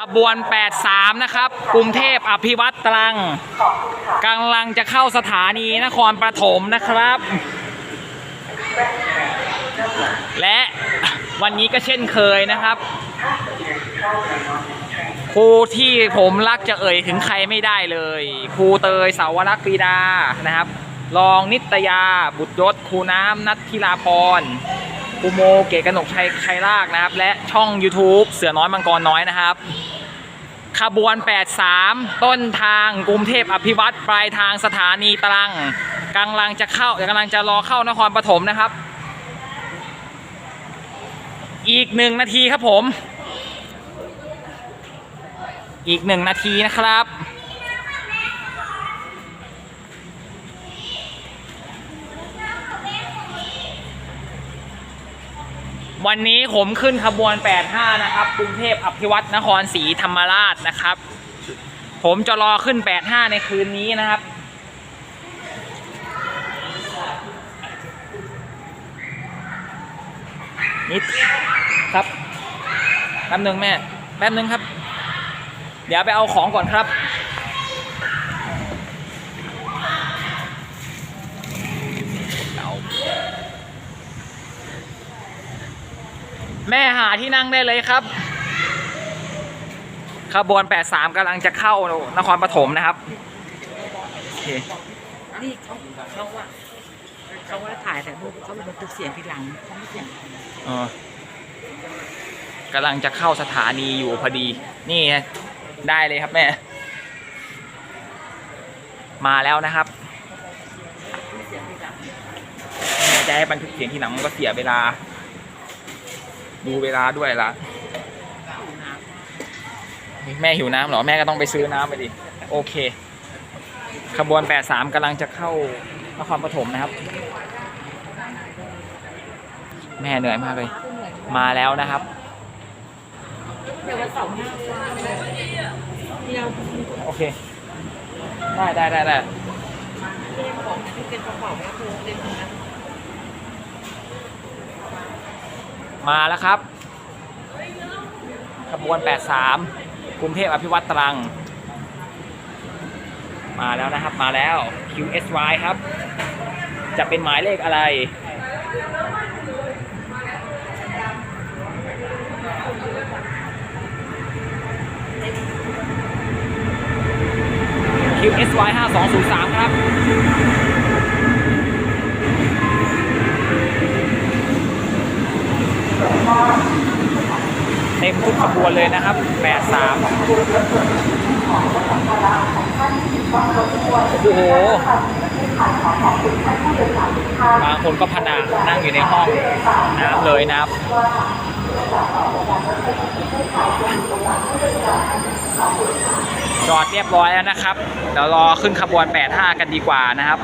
ขบวน 83 นะครับ กรุงเทพอภิวัตตรังกำลังจะเข้าสถานีนครปฐมนะครับ และวันนี้ก็เช่นเคยนะครับ ครูที่ผมรักจะเอ่ยถึงใครไม่ได้เลย ครูเตย สาวรักษ์ปีดานะครับ รองนิตยา บุตรยศ ครูน้ำนัทธิลาพร ครูโมเกตกนกชัยชัยรากนะครับ และช่อง YouTube เสือน้อยมังกรน้อยนะครับ ขบวน 83 ต้นทางกรุงเทพอภิวัตรปลายทางสถานีตรังกำลังจะเข้ากำลังจะรอเข้านครปฐมนะครับ อีกหนึ่งนาทีครับผม อีกหนึ่งนาทีนะครับ วันนี้ผมขึ้นขบวน 85 นะครับกรุงเทพอภิวัตนครศรีธรรมราชนะครับ ผมจะรอขึ้น 85 ในคืนนี้นะครับ นิดครับแป๊บหนึ่งแม่ แป๊บหนึ่งครับ เดี๋ยวไปเอาของก่อนครับ แม่หาที่นั่งได้เลยครับขบวน 83 กำลังจะเข้านครปฐมนะครับโอเคนี่เขาเขาว่าเขาว่าถ่ายแต่รูปเขาเป็นบันทึกเสียงทีหลังเขาไม่เสียงเออกำลังจะเข้าสถานีอยู่พอดี นี่ไงได้เลยครับแม่ มาแล้วนะครับแม่จะให้บันทึกเสียงทีหลังมันก็เสียเวลา ดูเวลาด้วยละแม่หิวน้ำเหรอ แม่ก็ต้องไปซื้อน้ำไปดิ โอเค ขบวน 83กำลังจะเข้านครปฐมนะครับ แม่เหนื่อยมากเลย มาแล้วนะครับ เดี๋ยววันเสาร์หน้าเดียวโอเค ได้ได้ได้ได้เตรียมของที่เป็นกระเป๋าแม่ครูเตรียมของนะ มาแล้วครับ ขบวน 83กรุงเทพอภิวัตตรัง มาแล้วนะครับมาแล้ว QSY ครับ จะเป็นหมายเลขอะไร QSY 5203 ครับ เต็มทุกขบวนเลยนะครับ 83 โอ้โห บางคนก็พนานั่งอยู่ในห้องน้ำเลยนะครับจอดเรียบร้อยแล้วนะครับ เดี๋ยวรอขึ้นขบวน 85 กันดีกว่านะครับ